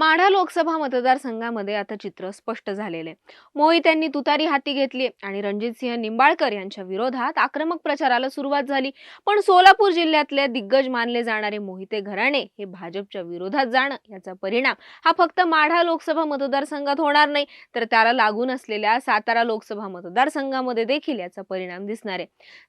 माढा लोकसभा मतदारसंघामध्ये आता चित्र स्पष्ट झालेले. मोहित यांनी तुतारी हाती घेतली आणि रणजितसिंह निंबाळकर यांच्या विरोधात आक्रमक प्रचाराला सुरुवात झाली. पण सोलापूर जिल्ह्यातले दिग्गज मानले जाणारे मोहिते घराणे हे भाजपच्या विरोधात जाणं याचा परिणाम. हा फक्त माढा लोकसभा मतदारसंघात होणार नाही तर त्याला लागून असलेल्या सातारा लोकसभा मतदारसंघामध्ये देखील याचा परिणाम दिसणार. आहे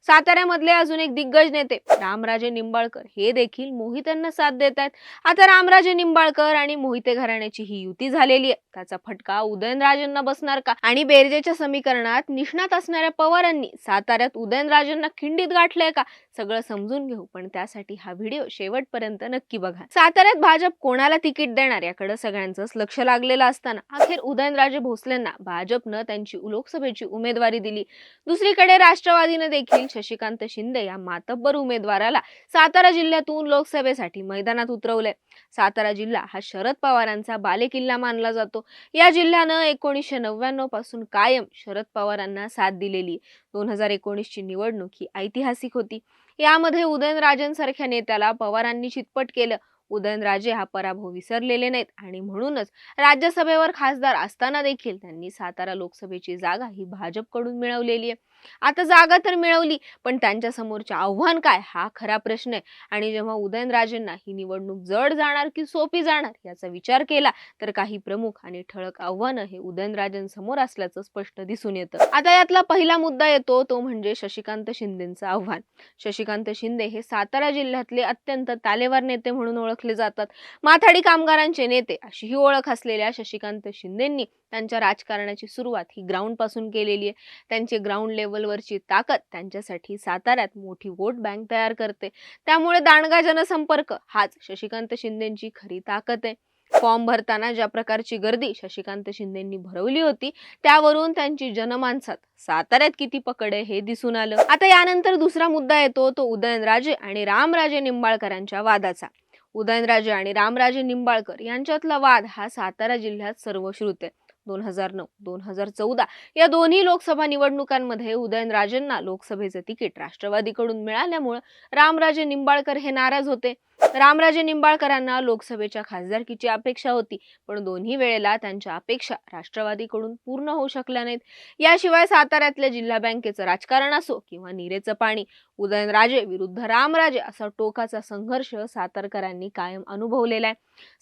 साताऱ्यामधले अजून एक दिग्गज नेते रामराजे निंबाळकर हे देखील मोहितांना साथ देत आहेत आता रामराजे निंबाळकर आणि मोहिते घराण्याची ही युती झालेली आहे. त्याचा फटका उदयनराजेंना बसणार का? आणि बेरजेच्या समीकरणात निष्णात असणाऱ्या पवारांनी साताऱ्यात उदयनराजेंना खिंडीत गाठलंय का? सगळं समजून घेऊ. पण त्यासाठी हा व्हिडिओ शेवटपर्यंत नक्की बघा. साताऱ्यात भाजप कोणाला तिकीट देणार? याकडे सगळ्यांचंच लक्ष लागलेलं असताना अखेर उदयनराजे भोसलेंना भाजपनं त्यांची लोकसभेची उमेदवारी दिली. दुसरीकडे राष्ट्रवादीने देखील शशिकांत शिंदे या मातब्बर उमेदवाराला सातारा जिल्ह्यातून लोकसभेसाठी मैदानात उतरवलंय. सातारा जिल्हा हा शरद पवार पवारांचा बालेकिल्ला मानला जातो. या जिल्ह्यानं एकोणीसशे नव्याण्णवपासून कायम शरद पवारांना साथ दिलेली. दोन हजार एकोणीसची निवडणूक ही ऐतिहासिक होती. यामध्ये उदयनराजेंसारख्या नेत्याला पवारांनी चितपट केलं. उदयनराजे हा पराभव विसरलेले नाहीत आणि म्हणूनच राज्यसभेवर खासदार असताना देखील त्यांनी सातारा लोकसभेची जागा ही भाजपकडून मिळवलेली आहे. आता जागा तर मिळवली पण त्यांच्या समोरचे आव्हान काय? हा खरा प्रश्न आहे. आणि जेव्हा उदयनराजेंना ही निवडणूक जड जाणार की सोपी जाणार याचा विचार केला तर काही प्रमुख आणि ठळक आव्हानं हे उदयनराजेंसमोर असल्याचं स्पष्ट दिसून येतं. आता यातला पहिला मुद्दा येतो तो म्हणजे शशिकांत शिंदेचं आव्हान. शशिकांत शिंदे हे सातारा जिल्ह्यातले अत्यंत तालेवार नेते म्हणून ओळखले जातात. माथाडी कामगारांचे नेते अशी ही ओळख असलेल्या शशिकांत शिंदेंनी त्यांच्या राजकारणाची सुरुवात ही ग्राउंडपासून केलेली आहे. त्यांची ग्राउंड लेवलवरची ताकद त्यांच्यासाठी साताऱ्यात मोठी वोट बँक तयार करते. त्यामुळे दांडगा जनसंपर्क हाच शशिकांत शिंदेची खरी ताकद आहे. फॉर्म भरताना ज्या प्रकारची गर्दी शशिकांत शिंदेंनी भरवली होती त्यावरून त्यांची जनमानसात साताऱ्यात किती पकड आहे हे दिसून आलं. आता यानंतर दुसरा मुद्दा येतो तो उदयनराजे आणि रामराजे निंबाळकरांच्या वादाचा. उदयनराजे आणि रामराजे निंबाळकर यांच्यातला वाद हा सातारा जिल्ह्यात सर्वश्रुत आहे. दोन हजार नऊ दोन हजार चौदा या दोन्ही लोकसभा निवडणुकांमध्ये उदयनराजेंना लोकसभेचं तिकीट राष्ट्रवादीकडून मिळाल्यामुळं रामराजे निंबाळकर हे नाराज होते. रामराजे निंबाळकरांना लोकसभेच्या खासदारकीची अपेक्षा होती पण दोन्ही वेळेला त्यांच्या अपेक्षा राष्ट्रवादीकडून पूर्ण होऊ शकल्या नाहीत. याशिवाय साताऱ्यातल्या जिल्हा बँकेचं राजकारण असो किंवा निरेचं पाणी उदयनराजे विरुद्ध रामराजे असा टोकाचा संघर्ष सातारकरांनी कायम अनुभवलेला आहे.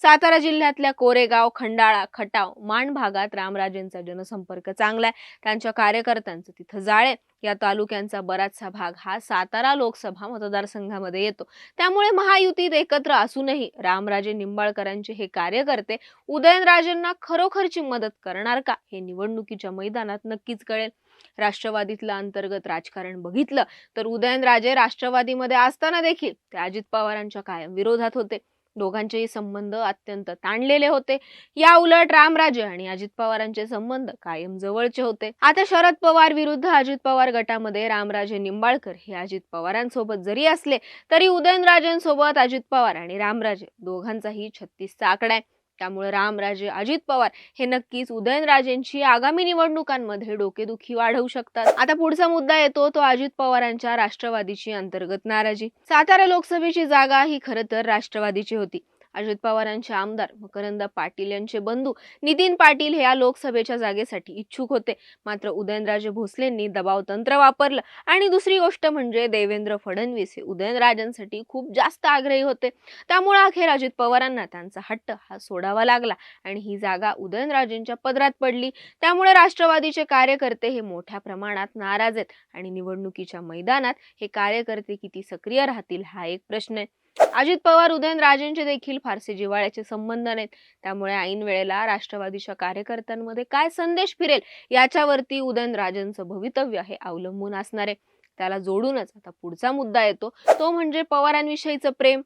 सातारा जिल्ह्यातल्या कोरेगाव खंडाळा खटाव मान भागात रामराजेंचा जनसंपर्क चांगला आहे. त्यांच्या कार्यकर्त्यांचं तिथं जाळे या तालुक्यांचा बराचसा भाग हा सातारा लोकसभा मतदारसंघामध्ये येतो. त्यामुळे महायुतीत एकत्र असूनही रामराजे निंबाळकरांचे हे कार्यकर्ते उदयनराजेंना खरोखरची मदत करणार का हे निवडणुकीच्या मैदानात नक्कीच कळेल. राष्ट्रवादीतलं अंतर्गत राजकारण बघितलं तर उदयनराजे राष्ट्रवादीमध्ये असताना देखील ते अजित पवारांच्या कायम विरोधात होते. दोघांचेही संबंध अत्यंत ताणलेले होते. या उलट रामराजे आणि अजित पवारांचे संबंध कायम जवळचे होते. आता शरद पवार विरुद्ध अजित पवार गटामध्ये रामराजे निंबाळकर हे अजित पवारांसोबत जरी असले तरी उदयनराजेंसोबत अजित पवार आणि रामराजे दोघांचाही छत्तीसचा आकडा आहे. त्यामुळे रामराजे अजित पवार हे नक्कीच उदयनराजेंची आगामी निवडणुकांमध्ये डोकेदुखी वाढवू शकतात. आता पुढचा मुद्दा येतो तो अजित पवारांच्या राष्ट्रवादीची अंतर्गत नाराजी. सातारा लोकसभेची जागा ही खरं तर राष्ट्रवादीची होती. अजित पवारांचे आमदार मकरंद पाटील यांचे बंधू नितीन पाटील हे या लोकसभेच्या जागेसाठी इच्छुक होते. मात्र उदयनराजे भोसलेंनी दबाव तंत्र वापरलं आणि दुसरी गोष्ट म्हणजे देवेंद्र फडणवीस हे उदयनराजांसाठी खूप जास्त आग्रही होते. त्यामुळे अखेर अजित पवारांना त्यांचा हट्ट हा सोडावा लागला आणि ही जागा उदयनराजेंच्या पदरात पडली. त्यामुळे राष्ट्रवादीचे कार्यकर्ते हे मोठ्या प्रमाणात नाराज आहेत आणि निवडणुकीच्या मैदानात हे कार्यकर्ते किती सक्रिय राहतील हा एक प्रश्न आहे. अजित पवार उदयनराजेंचे देखील फारसे जिव्हाळ्याचे संबंध नाहीत. त्यामुळे ऐन वेळेला राष्ट्रवादीच्या कार्यकर्त्यांमध्ये काय संदेश फिरेल याच्यावरती उदयनराजेंचं भवितव्य हे अवलंबून असणार. आहे त्याला जोडूनच आता पुढचा मुद्दा येतो. तो म्हणजे पवारांविषयीचं प्रेम.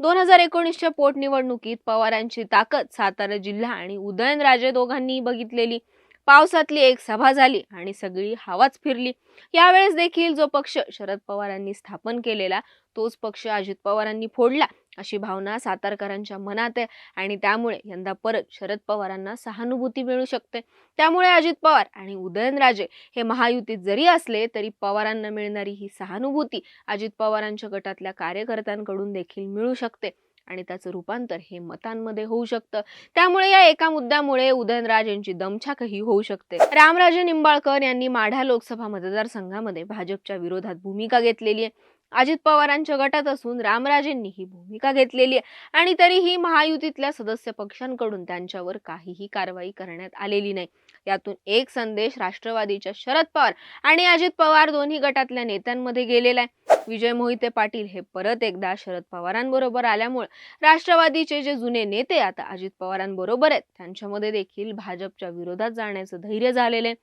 दोन हजार एकोणीसच्या पोटनिवडणुकीत पवारांची ताकद सातारा जिल्हा आणि उदयनराजे दोघांनी बघितलेली. पावसातली एक सभा झाली आणि सगळी हवाच फिरली. यावेळेस देखील जो पक्ष शरद पवारांनी स्थापन केलेला तोच पक्ष अजित पवारांनी फोडला अशी भावना सातारकरांच्या मनात आहे आणि त्यामुळे यंदा परत शरद पवारांना सहानुभूती मिळू शकते. त्यामुळे अजित पवार आणि उदयनराजे हे महायुतीत जरी असले तरी पवारांना मिळणारी ही सहानुभूती अजित पवारांच्या गटातल्या कार्यकर्त्यांकडून देखील मिळू शकते. आणि त्याचं रूपांतर हे मतांमध्ये होऊ शकतं. त्यामुळे या एका मुद्द्यामुळे उदयनराज यांची दमछाकही होऊ शकते. रामराजे निंबाळकर यांनी माढा लोकसभा मतदारसंघामध्ये भाजपच्या विरोधात भूमिका घेतलेली आहे. अजित पवारांच्या गटात असून रामराजेंनी ही भूमिका घेतलेली आहे. आणि तरीही महायुतीतल्या सदस्य पक्षांकडून त्यांच्यावर काहीही कारवाई करण्यात आलेली नाही. यातून एक संदेश राष्ट्रवादीच्या शरद पवार आणि अजित पवार दोन्ही गटातल्या नेत्यांमध्ये गेलेला आहे. विजय मोहिते पाटील हे परत एकदा शरद पवारांबरोबर आल्यामुळे राष्ट्रवादीचे जे जुने नेते आता अजित पवारांबरोबर आहेत त्यांच्यामध्ये देखील भाजपच्या विरोधात जाण्याचं धैर्य झालेले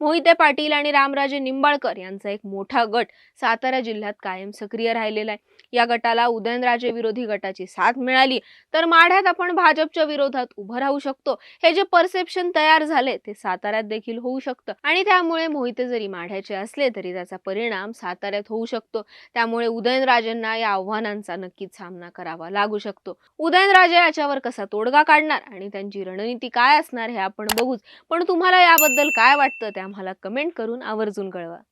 मोहिते पाटील आणि रामराजे निंबाळकर यांचा एक मोठा गट सातारा जिल्ह्यात कायम सक्रिय राहिलेला आहे. या गटाला उदयनराजे विरोधी गटाची साथ मिळाली तर माढ्यात आपण भाजपच्या विरोधात उभं राहू शकतो. हे जे परसेप्शन तयार झाले ते साताऱ्यात देखील होऊ शकतं आणि त्यामुळे मोहिते जरी माढ्याचे असले तरी त्याचा परिणाम साताऱ्यात होऊ शकतो. त्यामुळे उदयनराजेंना या आव्हानांचा नक्कीच सामना करावा लागू शकतो. उदयनराजे याच्यावर कसा तोडगा काढणार आणि त्यांची रणनीती काय असणार हे आपण बघूच. पण तुम्हाला याबद्दल काय वाटतं ते आम्हाला कमेंट करून आवर्जून कळवा.